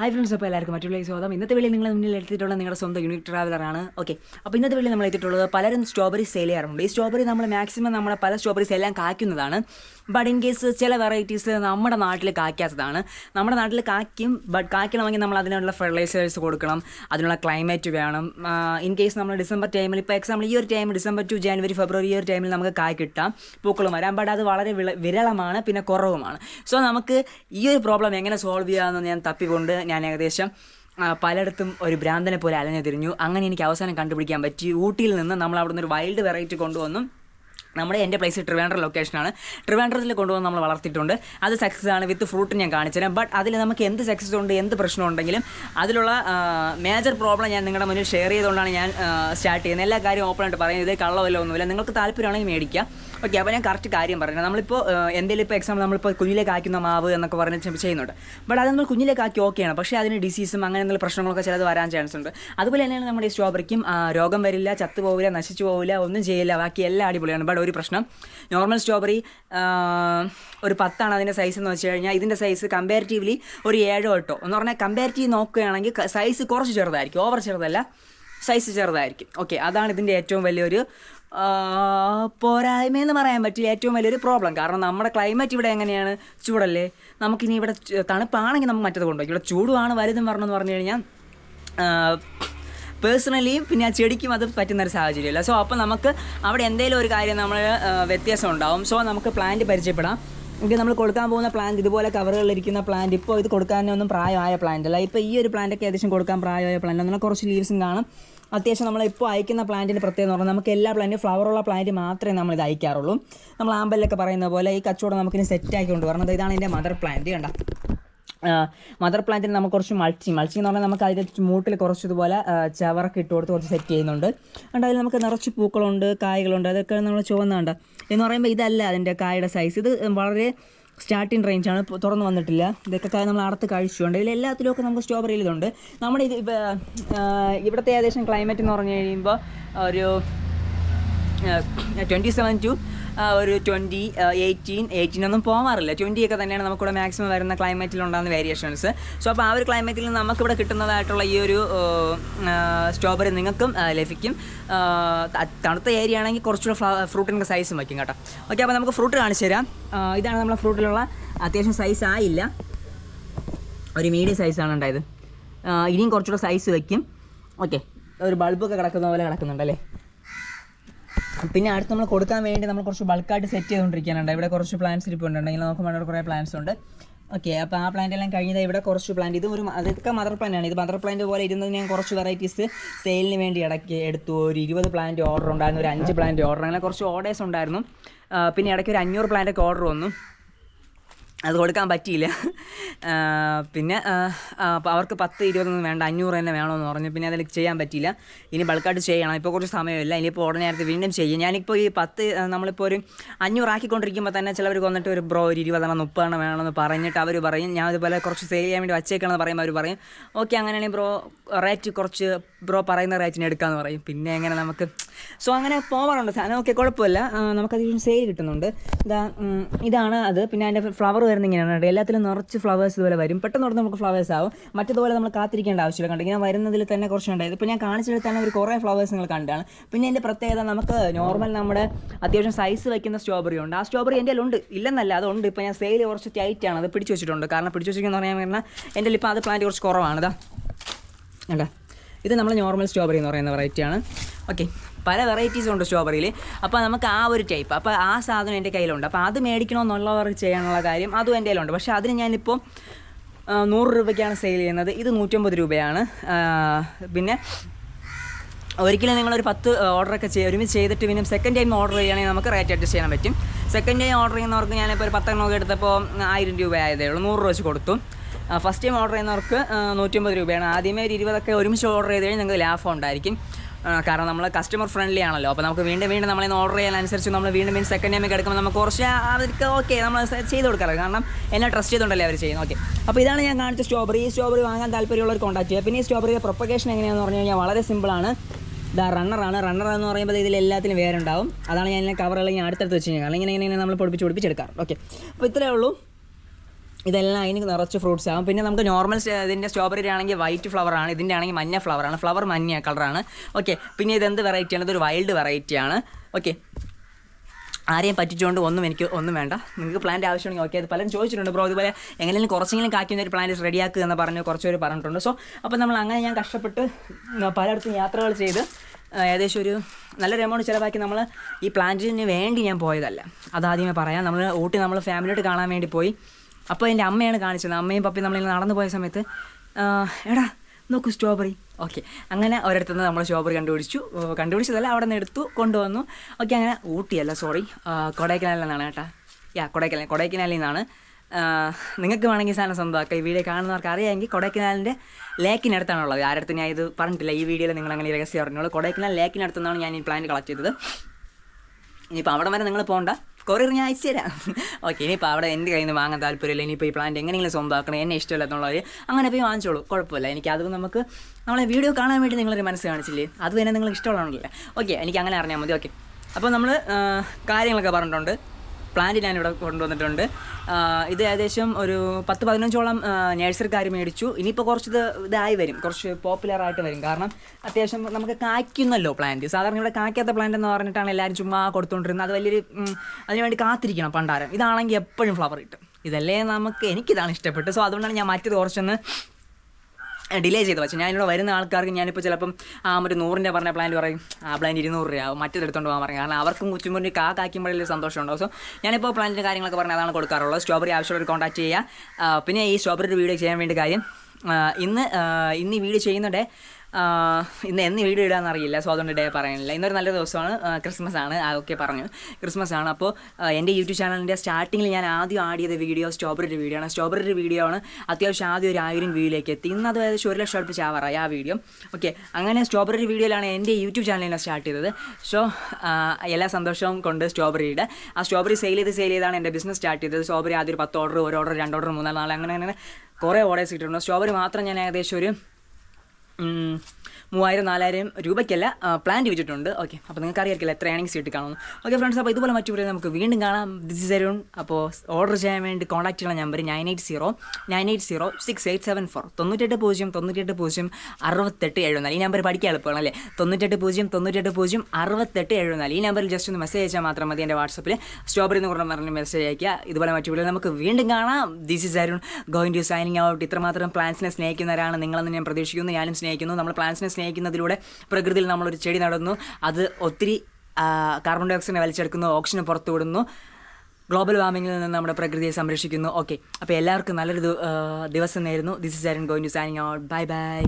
Hi friends അപ്പോൾ എല്ലാവർക്കും മറ്റുള്ള സ്വാഗതം. ഇന്നത്തെ വേളയിൽ നിങ്ങൾ മുന്നിൽ എടുത്തിട്ടുള്ള നിങ്ങളുടെ സ്വന്തം യൂണിക് ട്രാവലറാണ് ഓക്കെ അപ്പോൾ ഇന്നത്തെ വേളയിൽ നമ്മൾ എത്തിയിട്ടുള്ളത് പലരും സ്ട്രോബെറി സെയിൽ ചെയ്യാറുണ്ട്. ഈ സ്ട്രോബെറി നമ്മൾ മാക്സിമം നമ്മുടെ പല സ്ട്രോബെറീസ് എല്ലാം കായ്ക്കുന്നതാണ്. ബട്ട് ഇൻ കേസ് ചില വെറൈറ്റീസ് നമ്മുടെ നാട്ടിൽ കായ്ക്കാത്തതാണ്. നമ്മുടെ നാട്ടിൽ കായ്ക്കും ബട്ട് കായ്ക്കണമെങ്കിൽ നമ്മൾ അതിനുള്ള ഫെർട്ടിലൈസേഴ്സ് കൊടുക്കണം. അതിനുള്ള ക്ലൈമറ്റ് വേണം. ഇൻ കേസ് നമ്മൾ ഡിസംബർ ടൈമിൽ ഇപ്പോൾ എക്സാമ്പിൾ ഈ ഒരു time December to January February ഈ ഒരു ടൈമിൽ നമുക്ക് കായ് കിട്ടാം. പൂക്കളും വരാം. ബട്ട് അത് വളരെ വിള വിരളമാണ് പിന്നെ കുറവുമാണ്. സോ നമുക്ക് ഈ ഒരു പ്രോബ്ലം എങ്ങനെ സോൾവ് ചെയ്യാമെന്ന് ഞാൻ തപ്പിക്കൊണ്ട് ഞാൻ ഏകദേശം പലയിടത്തും ഒരു ഭ്രാന്തനെ പോലെ അലഞ്ഞു തിരിഞ്ഞു. അങ്ങനെ എനിക്ക് അവസാനം കണ്ടുപിടിക്കാൻ പറ്റി. ഊട്ടിയിൽ നിന്ന് നമ്മൾ അവിടെ നിന്ന് ഒരു വൈൽഡ് വെറൈറ്റി കൊണ്ടുവന്നു. നമ്മുടെ എന്റെ പ്ലേസ് ട്രിവാൻഡ്രം ലൊക്കേഷനാണ് ട്രിവാൻഡ്രത്തിൽ കൊണ്ടുവന്ന് നമ്മൾ വളർത്തിയിട്ടുണ്ട്. അത് സക്സസ് ആണ്. വിത്ത് ഫ്രൂട്ട് ഞാൻ കാണിച്ചു തരാം. ബട്ട് അതിൽ നമുക്ക് എന്ത് സക്സസ് ഉണ്ട് എന്ത് പ്രശ്നം ഉണ്ടെങ്കിലും അതിലുള്ള മേജർ പ്രോബ്ലം ഞാൻ നിങ്ങളുടെ മുന്നിൽ ഷെയർ ചെയ്തുകൊണ്ടാണ് ഞാൻ സ്റ്റാർട്ട് ചെയ്യുന്നത്. എല്ലാ കാര്യവും ഓപ്പൺ ആയിട്ട് പറയുന്നത്. ഇത് കള്ളവല്ല ഒന്നുമില്ല. നിങ്ങൾക്ക് താല്പര്യമാണെങ്കിൽ മേടിക്കുക ഓക്കെ അപ്പോൾ ഞാൻ കറക്റ്റ് കാര്യം പറയുന്നത് നമ്മളിപ്പോൾ എന്തെങ്കിലും ഇപ്പോൾ എക്സാമ്പിൾ നമ്മളിപ്പോൾ കുഞ്ഞിലേക്ക് ആക്കുന്ന മാവ് എന്നൊക്കെ പറഞ്ഞ് ചെയ്യുന്നുണ്ട്. ബട്ട് അത് നമ്മൾ കുഞ്ഞിലേക്ക് ആക്കി ഓക്കെയാണ് പക്ഷേ അതിന് ഡിസീസും അങ്ങനെ എന്തെങ്കിലും പ്രശ്നങ്ങളൊക്കെ ചിലത് വരാൻ ചാൻസ് ഉണ്ട്. അതുപോലെ തന്നെയാണ് നമ്മുടെ ഈ സ്ട്രോബെറിക്കും രോഗം വരില്ല ചത്തു പോവില്ല നശിച്ചു പോവില്ല ഒന്നും ചെയ്യില്ല ബാക്കി എല്ലാം അടിപൊളിയാണ്. ബട്ട് ഒരു പ്രശ്നം നോർമൽ സ്ട്രോബറി ഒരു പത്താണ് അതിന്റെ സൈസ് എന്ന് വെച്ച് കഴിഞ്ഞാൽ ഇതിന്റെ സൈസ് കമ്പാരിറ്റീവ്ലി ഒരു ഏഴോ എട്ടോ. എന്ന് പറഞ്ഞാൽ കമ്പാരിറ്റീവ് നോക്കുകയാണെങ്കിൽ സൈസ് കുറച്ച് ചെറുതായിരിക്കും. ഓവർ ചെറുതല്ല സൈസ് ചെറുതായിരിക്കും. ഓക്കെ അതാണ് ഇതിന്റെ ഏറ്റവും വലിയൊരു പോരായ്മയെന്ന് പറയാൻ പറ്റില്ല. ഏറ്റവും വലിയൊരു പ്രോബ്ലം കാരണം നമ്മുടെ ക്ലൈമറ്റ് ഇവിടെ എങ്ങനെയാണ്? ചൂടല്ലേ? നമുക്കിനി ഇവിടെ തണുപ്പാണെങ്കിൽ നമുക്ക് മറ്റത് കൊണ്ടുപോയി. ഇവിടെ ചൂടുമാണ് വലുതും പറഞ്ഞെന്ന് പറഞ്ഞു കഴിഞ്ഞാൽ പേഴ്സണലി പിന്നെ ആ ചെടിക്കും അത് പറ്റുന്ന ഒരു സാഹചര്യമല്ല. സോ അപ്പോൾ നമുക്ക് അവിടെ എന്തെങ്കിലും ഒരു കാര്യം നമ്മൾ വ്യത്യാസം ഉണ്ടാവും. സോ നമുക്ക് പ്ലാന്റ് പരിചയപ്പെടാം. ഇത് നമ്മൾ കൊടുക്കാൻ പോകുന്ന പ്ലാന്റ് ഇതുപോലെ കവറുകളിലിരിക്കുന്ന പ്ലാന്റ് ഇപ്പോൾ ഇത് കൊടുക്കാനൊന്നും പ്രായമായ പ്ലാന്റ് അല്ല. ഇപ്പോൾ ഈ ഒരു പ്ലാന്റൊക്കെ ഏകദേശം കൊടുക്കാൻ പ്രായമായ പ്ലാന്റ് അങ്ങനെ കുറച്ച് ലീവ്സും കാണും. അത്യാവശ്യം നമ്മൾ ഇപ്പോൾ അയക്കുന്ന പ്ലാന്റിന്റെ പ്രത്യേകത എന്ന് പറഞ്ഞാൽ നമുക്ക് എല്ലാ പ്ലാന്റും ഫ്ലവറുള്ള പ്ലാന്റ് മാത്രമേ നമ്മൾ ഇത് അയക്കാറുള്ളൂ. നമ്മൾ ആമ്പലിലൊക്കെ പറയുന്ന പോലെ ഈ കച്ചവടം നമുക്കിനി സെറ്റാക്കി കൊണ്ടുവരണം ഇതാണ് എന്റെ മദർ പ്ലാന്റ് കണ്ട? മദർ പ്ലാന്റിന് നമുക്ക് കുറച്ച് മൾച്ചി മൾച്ചി എന്ന് പറഞ്ഞാൽ നമുക്ക് അതിന്റെ മൂട്ടിൽ കുറച്ച് ഇതുപോലെ ആ, ചവറൊക്കെ ഇട്ട് കൊടുത്ത് കുറച്ച് സെറ്റ് ചെയ്യുന്നുണ്ട്. അതുകൊണ്ട് അതിൽ നമുക്ക് നിറച്ച് പൂക്കളുണ്ട് കായകളുണ്ട് അതൊക്കെ നമ്മൾ ചുവന്നുണ്ട് എന്ന് പറയുമ്പോൾ ഇതല്ല അതിന്റെ കായയുടെ സൈസ് ഇത് വളരെ സ്റ്റാർട്ടിങ് റേഞ്ചാണ് തുറന്നു വന്നിട്ടില്ല. ഇതൊക്കെ കായ നമ്മൾ അടുത്ത് കഴിച്ചുകൊണ്ട് ഇതിൽ എല്ലാത്തിലും ഒക്കെ നമുക്ക് സ്ട്രോബെറിയിൽ ഇതുണ്ട് നമ്മുടെ ഇത് ഇവിടുത്തെ ഏകദേശം ക്ലൈമറ്റ് എന്ന് പറഞ്ഞു കഴിയുമ്പോൾ ഒരു ട്വന്റി സെവൻ ടു ഒരു ട്വന്റി എയ്റ്റീൻ എയ്റ്റീൻ ഒന്നും പോകാറില്ല ട്വന്റി ഒക്കെ തന്നെയാണ് നമുക്കിവിടെ മാക്സിമം വരുന്ന ക്ലൈമറ്റിൽ ഉണ്ടാകുന്ന വേരിയേഷൻസ് സോ അപ്പോൾ ആ ഒരു ക്ലൈമറ്റിൽ നമുക്കിവിടെ കിട്ടുന്നതായിട്ടുള്ള ഈ ഒരു സ്ട്രോബെറി നിങ്ങൾക്കും ലഭിക്കും. തണുത്ത ഏരിയ ആണെങ്കിൽ കുറച്ചുകൂടെ ഫ്രൂട്ടിന്റെ സൈസും വയ്ക്കും കേട്ടോ. ഓക്കെ അപ്പോൾ നമുക്ക് ഫ്രൂട്ട് കാണിച്ചു തരാം. ഇതാണ് നമ്മളെ ഫ്രൂട്ടിലുള്ള അത്യാവശ്യം സൈസ് ആയില്ല. ഒരു മീഡിയം സൈസാണ് ഉണ്ടായത്. ഇനിയും കുറച്ചുകൂടെ സൈസ് വയ്ക്കും. ഓക്കെ ഒരു ബൾബൊക്കെ കിടക്കുന്ന പോലെ കിടക്കുന്നുണ്ടല്ലേ? പിന്നെ അടുത്ത് നമ്മൾ കൊടുക്കാൻ വേണ്ടി നമ്മൾ കുറച്ച് ബൾക്കായിട്ട് സെറ്റ് ചെയ്തുകൊണ്ടിരിക്കാനുണ്ട് ഇവിടെ കുറച്ച് പ്ലാന്റ്സ് ഇരിപ്പുണ്ടെങ്കിൽ നമുക്ക് അവിടെ കുറേ പ്ലാന്റ്സ് ഉണ്ട്. ഓക്കെ അപ്പോൾ ആ പ്ലാന്റ് എല്ലാം കഴിഞ്ഞത് ഇവിടെ കുറച്ച് പ്ലാന്റ് ഇത് ഒരു അതൊക്കെ മദർ പ്ലാന്റ് ആണ്. ഇത് മദർ പ്ലാന്റ് പോലെ ഇരുന്നത് ഞാൻ കുറച്ച് വെറൈറ്റീസ് സെയിലിന് വേണ്ടി ഇടയ്ക്ക് എടുത്തു. ഒരു ഇരുപത് പ്ലാന്റ് ഓർഡർ ഉണ്ടായിരുന്നു ഒരു അഞ്ച് പ്ലാന്റ് ഓർഡർ അങ്ങനെ കുറച്ച് ഓർഡേഴ്സ് ഉണ്ടായിരുന്നു. പിന്നെ ഇടയ്ക്ക് ഒരു അഞ്ഞൂറ് പ്ലാന്റ് ഒക്കെ ഓർഡർ വന്നു. അത് കൊടുക്കാൻ പറ്റിയില്ല. പിന്നെ അവർക്ക് പത്ത് ഇരുപതൊന്നും വേണ്ട അഞ്ഞൂറ് തന്നെ വേണമെന്ന് പറഞ്ഞു. പിന്നെ അതിൽ ചെയ്യാൻ പറ്റിയില്ല. ഇനി ബൾക്കായിട്ട് ചെയ്യണം. ഇപ്പോൾ കുറച്ച് സമയമില്ല. ഇനിയിപ്പോൾ ഉടനെ നേരത്തെ വീണ്ടും ചെയ്യും. ഞാനിപ്പോൾ ഈ പത്ത് നമ്മളിപ്പോൾ ഒരു അഞ്ഞൂറാക്കിക്കൊണ്ടിരിക്കുമ്പോൾ തന്നെ ചിലവർ വന്നിട്ട് ഒരു ബ്രോ ഒരു ഇരുപതെണ്ണം മുപ്പതെണ്ണം വേണമെന്ന് പറഞ്ഞിട്ട് അവർ പറയും. ഞാൻ ഇതുപോലെ കുറച്ച് സെയിൽ ചെയ്യാൻ വേണ്ടി വച്ചേക്കണമെന്ന് പറയുമ്പോൾ അവർ പറയും. ഓക്കെ അങ്ങനെയാണെങ്കിൽ ബ്രോ റേറ്റ് കുറച്ച് ബ്രോ പറയുന്ന റേറ്റിന് എടുക്കാമെന്ന് പറയും. പിന്നെ എങ്ങനെ നമുക്ക് സോ അങ്ങനെ പോവാറുണ്ട് സാധനം. ഓക്കെ കുഴപ്പമില്ല. നമുക്കതിന് സെയിൽ കിട്ടുന്നുണ്ട്. ഇതാ ഇതാണ് അത്. പിന്നെ അതിന്റെ ഫ്ലവർ വരുന്ന ഇങ്ങനെയാണ് കേട്ടോ. എല്ലാത്തിലും നിറച്ച് ഫ്ലവേഴ്സ് ഇതുപോലെ വരും. പെട്ടെന്ന് തുടർന്ന് നമുക്ക് ഫ്ലവേഴ്സ് ആവും. മറ്റതുപോലെ നമ്മൾ കാത്തിരിക്കേണ്ട ആവശ്യമില്ല കണ്ടോ? ഇങ്ങനെ വരുന്നതിൽ തന്നെ കുറച്ച് ഉണ്ടായത് ഇപ്പോൾ ഞാൻ കാണിച്ചതിൽ തന്നെ ഒരു കുറേ ഫ്ലവേഴ്സ് നിങ്ങൾ കണ്ടാണ്. പിന്നെ എന്റെ പ്രത്യേകത നമുക്ക് നോർമൽ നമ്മുടെ അത്യാവശ്യം സൈസ് വയ്ക്കുന്ന സ്ട്രോബറി ഉണ്ട്. ആ സ്ട്രോബറി എന്റെ ഉണ്ട് ഇല്ലെന്നല്ല അതുണ്ട്. ഇപ്പോൾ ഞാൻ സെയിൽ കുറച്ച് ടൈറ്റാണ് അത് പിടിച്ചു വെച്ചിട്ടുണ്ട്. കാരണം പിടിച്ചു വെച്ചിരിക്കുന്ന പറയാൻ പറഞ്ഞാൽ എന്റെ ഇപ്പോൾ അത് പ്ലാന്റ് കുറച്ച് കുറവാണ്. ഇതാ കണ്ട? ഇത് നമ്മൾ നോർമൽ സ്ട്രോബറി എന്ന് പറയുന്ന വെറൈറ്റിയാണ് ഓക്കെ പല വെറൈറ്റീസ് ഉണ്ട് സ്ട്രോബെറിയിൽ അപ്പോൾ നമുക്ക് ആ ഒരു ടൈപ്പ് അപ്പോൾ ആ സാധനം എന്റെ കയ്യിലുണ്ട്. അപ്പോൾ അത് മേടിക്കണമെന്നുള്ളവർ ചെയ്യാനുള്ള കാര്യം അതും എന്റെ കയ്യിലുണ്ട്. പക്ഷേ അതിന് ഞാനിപ്പോൾ നൂറ് രൂപയ്ക്കാണ് സെയിൽ ചെയ്യുന്നത്. ഇത് നൂറ്റമ്പത് രൂപയാണ്. പിന്നെ ഒരിക്കലും നിങ്ങളൊരു പത്ത് ഓർഡറൊക്കെ ചെയ്ത് ഒരുമിച്ച് ചെയ്തിട്ട് പിന്നെ സെക്കൻഡ് ടൈം ഓർഡർ ചെയ്യുകയാണെങ്കിൽ നമുക്ക് റേറ്റ് അഡ്ജസ്റ്റ് ചെയ്യാൻ പറ്റും. സെക്കൻഡ് ടൈം ഓർഡർ ചെയ്യുന്നവർക്ക് ഞാനിപ്പോൾ ഒരു പത്തെണ്ണമൊക്കെ എടുത്തപ്പോൾ ആയിരം രൂപ ആയതേ ഉള്ളൂ. നൂറ് രൂപ വെച്ച് കൊടുത്തു. ഫസ്റ്റ് ടൈം ഓർഡർ ചെയ്യുന്നവർക്ക് നൂറ്റമ്പത് രൂപയാണ്. ആദ്യമേ ഒരു ഇരുപതൊക്കെ ഒരുമിച്ച് ഓർഡർ ചെയ്ത് കഴിഞ്ഞാൽ നിങ്ങൾക്ക് ലാഭം ഉണ്ടായിരിക്കും. കാരണം നമ്മൾ കസ്റ്റമർ ഫ്രണ്ട്ലി ആണല്ലോ. അപ്പോൾ നമുക്ക് വീണ്ടും വീണ്ടും നമ്മളിന്ന് ഓർഡർ ചെയ്യാൻ അനുസരിച്ച് നമ്മൾ വീണ്ടും വീണ്ടും സെക്കൻഡ് ടൈമൊക്കെ എടുക്കുമ്പോൾ നമുക്ക് കുറച്ച് അവർക്ക് ഓക്കെ നമ്മൾ ചെയ്ത് കൊടുക്കാറ് കാരണം എന്നെ ട്രസ്റ്റ് ചെയ്തുകൊണ്ടല്ലേ അവർ ചെയ്യുന്നത്. ഓക്കെ അപ്പോൾ ഇതാണ് ഞാൻ കാണിച്ച സ്ട്രോബറി ഈ സ്ട്രോബെറി വാങ്ങാൻ താല്പര്യമുള്ളവർ കോൺടാക്ട് ചെയ്യുക പിന്നെ ഈ സ്ട്രോബറിയുടെ പ്രൊപ്പഗേഷൻ എങ്ങനെയാണെന്ന് പറഞ്ഞു കഴിഞ്ഞാൽ വളരെ സിമ്പിളാണ് ഇതാ റണ്ണറാണ് റണ്ണർ എന്ന് പറയുമ്പോൾ ഇതിൽ എല്ലാത്തിനും ഉണ്ടാവും അതാണ് ഞാൻ കവർ ഞാൻ അടുത്തടുത്ത് വെച്ച് കഴിഞ്ഞാൽ. അല്ലെങ്കിൽ ഇങ്ങനെ നമ്മൾ പൊടിപ്പിച്ച് പൊടിപ്പിച്ചെടുക്കാം ഓക്കെ അപ്പോൾ ഇത്രയേ ഉള്ളൂ. ഇതെല്ലാം അതിന് നിറച്ച് ഫ്രൂട്ട്സ് ആകും പിന്നെ നമുക്ക് നോർമൽ ഇതിന്റെ സ്ട്രോബെറി ആണെങ്കിൽ വൈറ്റ് ഫ്ലവർ ആണ് ഇതിന്റെ ആണെങ്കിൽ മഞ്ഞ ഫ്ലവർ ആണ്. ഫ്ലവർ മഞ്ഞ കളറാണ് ഓക്കെ പിന്നെ ഇതെന്ത് വെറൈറ്റി ആണ്? ഇതൊരു വൈൽഡ് വെറൈറ്റി ആണ്. ഓക്കെ ആരെയും പറ്റിച്ചുകൊണ്ട് ഒന്നും എനിക്ക് ഒന്നും വേണ്ട. നിങ്ങൾക്ക് പ്ലാന്റ് ആവശ്യമുണ്ടെങ്കിൽ ഓക്കെ അത് പലരും ചോദിച്ചിട്ടുണ്ട് ബ്രോ ഇതുപോലെ എങ്ങനെയും കുറച്ചെങ്കിലും കാക്കുന്ന ഒരു പ്ലാന്റ് റെഡിയാക്കുക എന്ന് പറഞ്ഞ് കുറച്ച് പേര് പറഞ്ഞിട്ടുണ്ട്. സോ അപ്പോൾ നമ്മൾ അങ്ങനെ ഞാൻ കഷ്ടപ്പെട്ട് പലയിടത്തും യാത്രകൾ ചെയ്ത് ഏകദേശം ഒരു നല്ലൊരു എമൗണ്ട് ചിലവാക്കി നമ്മൾ ഈ പ്ലാന്റിന് വേണ്ടി ഞാൻ പോയതല്ല. അതാദ്യമേ പറയാം. നമ്മൾ ഊട്ടി നമ്മൾ ഫാമിലിയായിട്ട് കാണാൻ വേണ്ടി പോയി. അപ്പോൾ എന്റെ അമ്മയാണ് കാണിച്ചത്. അമ്മയും പപ്പയും നമ്മളിങ്ങനെ നടന്നു പോയ സമയത്ത് എടാ നോക്കൂ സ്ട്രോബെറി ഓക്കെ അങ്ങനെ ഒരിടത്തു നിന്ന് നമ്മൾ സ്ട്രോബെറി കണ്ടുപിടിച്ചു. കണ്ടുപിടിച്ചതല്ല അവിടെ നിന്ന് എടുത്തു കൊണ്ടുവന്നു. ഓക്കെ അങ്ങനെ ഊട്ടിയല്ല സോറി കൊടൈക്കനാലിൽ നിന്നാണ് കേട്ടാ. യാ കൊടൈക്കനാൽ കൊടൈക്കനാലിൽ നിന്നാണ്. നിങ്ങൾക്ക് വേണമെങ്കിൽ സാധനം സ്വന്തമാക്കാം. ഈ വീഡിയോ കാണുന്നവർക്ക് അറിയാമെങ്കിൽ കൊടൈക്കനാലിന്റെ ലേക്കിനടുത്താണുള്ളത്. ആരടുത്ത് ഞാൻ ഇത് പറഞ്ഞിട്ടില്ല. ഈ വീഡിയോയിൽ നിങ്ങൾ അങ്ങനെ രഹസ്യം പറഞ്ഞോളൂ കൊടൈക്കനാൽ ലേക്കിനടുത്തുനിന്നാണ് ഞാൻ ഈ പ്ലാന്റ് കളക്ട് ചെയ്തത്. ഇനിയിപ്പോൾ അവിടെ വരെ നിങ്ങൾ പോകണ്ട കൊറിയർ ഞാൻ അയച്ചു തരാം ഓക്കെ ഇനിയിപ്പോൾ അവിടെ എന്റെ കയ്യിൽ നിന്ന് വാങ്ങാൻ താല്പര്യമില്ല. ഇനിയിപ്പോൾ ഈ പ്ലാന്റ് എങ്ങനെയെങ്കിലും സ്വന്തമാക്കണം എന്നെ ഇഷ്ടമില്ല എന്നുള്ളവർ അങ്ങനെ പോയി വാങ്ങിച്ചോളൂ. കുഴപ്പമില്ല. എനിക്ക് അത് നമുക്ക് നമ്മളെ വീഡിയോ കാണാൻ വേണ്ടി നിങ്ങളൊരു മനസ്സ് കാണിച്ചില്ലേ? അത് തന്നെ നിങ്ങൾ ഇഷ്ടമുള്ളതാണല്ലേ ഓക്കെ എനിക്ക് അങ്ങനെ അറിഞ്ഞാൽ മതി. ഓക്കെ അപ്പോൾ നമ്മൾ കാര്യങ്ങളൊക്കെ പറഞ്ഞിട്ടുണ്ട്. പ്ലാന്റ് ഞാനിവിടെ കൊണ്ടുവന്നിട്ടുണ്ട്. ഇത് ഏകദേശം ഒരു പത്ത് പതിനഞ്ചോളം നേഴ്സറിക്കാർ മേടിച്ചു. ഇനിയിപ്പോൾ കുറച്ച് ഇത് ഇതായി വരും. കുറച്ച് പോപ്പുലർ ആയിട്ട് വരും. കാരണം അത്യാവശ്യം നമുക്ക് കായ്ക്കുന്നല്ലോ പ്ലാന്റ്. സാധാരണ ഇവിടെ കായ്ക്കാത്ത പ്ലാന്റ് എന്ന് പറഞ്ഞിട്ടാണ് എല്ലാവരും ചുമ്മാ കൊടുത്തുകൊണ്ടിരുന്നത് അത് വലിയൊരു അതിനുവേണ്ടി കാത്തിരിക്കണം പണ്ടാരം. ഇതാണെങ്കിൽ എപ്പോഴും ഫ്ലവർ കിട്ടും. ഇതല്ലേ നമുക്ക് എനിക്കിതാണ് ഇഷ്ടപ്പെട്ടു സോ അതുകൊണ്ടാണ് ഞാൻ മാറ്റിയത് കുറച്ചൊന്ന് ഡിലേ ചെയ്തു. പക്ഷേ ഞാൻ ഇവിടെ വരുന്ന ആൾക്കാർക്ക് ഞാനിപ്പോൾ ചിലപ്പം ആ ഒരു നൂറിന്റെ പറഞ്ഞ പ്ലാൻ പറയും ആ പ്ലാൻ ഇരുന്നൂറ് രൂപ മറ്റേത് എടുത്തോണ്ട് പോകാൻ പറയും. കാരണം അവർക്കും കുച്ചുമുണ്ടി കാ സന്തോഷം സന്തോഷമുണ്ടാവും സോ ഞാനിപ്പോൾ പ്ലാനിന്റെ കാര്യങ്ങളൊക്കെ പറഞ്ഞാൽ അതാണ് കൊടുക്കാറുള്ളത്. സ്ട്രോബെറി ആവശ്യമുള്ളവർ കോൺടാക്ട് ചെയ്യുക. പിന്നെ ഈ സ്ട്രോബെറി വീഡിയോ ചെയ്യാൻ വേണ്ടി കാര്യം ഇന്ന് ഇന്ന് ഈ വീഡിയോ ചെയ്യുന്നുണ്ട് ഇന്ന് എന്ന് വീഡിയോ ഇടാന്ന് അറിയില്ല. സോ അതുകൊണ്ട് ഡേ പറയാനില്ല. ഇന്നൊരു നല്ല ദിവസമാണ്. ക്രിസ്മസ് ആണ് ഓക്കെ പറഞ്ഞു. ക്രിസ്മസ് ആണ് അപ്പോൾ എന്റെ യൂട്യൂബ് ചാനലിന്റെ സ്റ്റാർട്ടിങ്ങിൽ ഞാൻ ആദ്യം ആഡ് ചെയ്ത വീഡിയോ സ്ട്രോബെറി വീഡിയോ ആണ്. സ്ട്രോബെറി വീഡിയോ ആണ് അത്യാവശ്യം ആദ്യം ഒരു ആയിരം വ്യൂയിലേക്ക് എത്തി. ഇന്ന് അത് ഏകദേശം ഒരു ലക്ഷം അടുപ്പിച്ച് ആവാറായി ആ വീഡിയോ. ഓക്കെ അങ്ങനെ സ്ട്രോബെറി വീഡിയോയിലാണ് എന്റെ യൂട്യൂബ് ചാനലിനെ സ്റ്റാർട്ട് ചെയ്തത്. സോ എല്ലാ സന്തോഷവും കൊണ്ട് സ്ട്രോബെറിയുടെ ആ സ്ട്രോബറി സെയിൽ ചെയ്ത് സെയിൽ ചെയ്താണ് എന്റെ ബിസിനസ് സ്റ്റാർട്ട് ചെയ്തത്. സ്ട്രോബറി ആദ്യം ഒരു പത്ത് ഓർഡർ ഒരു ഓർഡർ രണ്ട് ഓർഡർ മൂന്നാൽ നാല് അങ്ങനെ അങ്ങനെ. കുറേ ഓർഡേഴ്സ് കിട്ടിയിട്ടുണ്ട് സ്ട്രോബെറി മാത്രം ഞാൻ ഏകദേശം ഒരു മൂവായിരം നാലായിരം രൂപയ്ക്കല്ല പ്ലാൻ വെച്ചിട്ടുണ്ട് ഓക്കെ അപ്പോൾ നിങ്ങൾക്ക് അറിയാമായിരിക്കില്ല എത്ര ഏണിങ്സ് കിട്ടി കാണുന്നു ഓക്കെ ഫ്രണ്ട്സ് അപ്പോൾ ഇതുപോലെ മറ്റു വീഡിയോ നമുക്ക് വീണ്ടും കാണാം. ദിസ് ഇസ് അരുൺ അപ്പോൾ ഓർഡർ ചെയ്യാൻ വേണ്ടി കോൺടാക്ട് ചെയ്യുന്ന number nine eight zero nine eight zero six eight seven four തൊണ്ണൂറ്റെട്ട് പൂജ്യം തൊണ്ണൂറ്റെട്ട് പൂജ്യം അറുപത്തെട്ട് എഴുപത്തിനാല്. ഈ നമ്പർ പഠിക്കാൻ എളുപ്പമാണ് അല്ലേ തൊണ്ണൂറ്റെട്ട് പൂജ്യം തൊണ്ണൂറ്റെട്ട് പൂജ്യം അറുപത്തെട്ട് എഴുപത്തിനാല്. ഈ നമ്പറിൽ ജസ്റ്റ് ഒന്ന് മെസ്സേജ് അയച്ചാൽ മാത്രം മതി എന്റെ വാട്സപ്പിൽ സ്റ്റോബറി എന്ന് പറഞ്ഞ മെസ്സേജ് അയക്കുക. ഇതുപോലെ മറ്റു വീഡിയോ നമുക്ക് വീണ്ടും കാണാം. This is Arun going to signing out ഇത്രമാത്രം പ്ലാൻസിനെ സ്നേഹിക്കുന്നവരാണ് നിങ്ങളെന്ന് ഞാൻ പ്രതീക്ഷിക്കുന്നു. ഞാനും സ്നേഹിക്കുന്നു. നമ്മൾ പ്ലാന്റ്സിനെ സ്നേഹിക്കുന്നതിലൂടെ പ്രകൃതിയിൽ നമ്മളൊരു ചെടി നടന്നു. അത് ഒത്തിരി കാർബൺ ഡൈ ഓക്സൈഡിനെ വലിച്ചെടുക്കുന്നു ഓക്സിജൻ പുറത്തു വിടുന്നു. ഗ്ലോബൽ വാർമിങ്ങിൽ നിന്ന് നമ്മുടെ പ്രകൃതിയെ സംരക്ഷിക്കുന്നു. ഓക്കെ അപ്പോൾ എല്ലാവർക്കും നല്ലൊരു ദിവസം നേരുന്നു. This is Arun going to signing out bye bye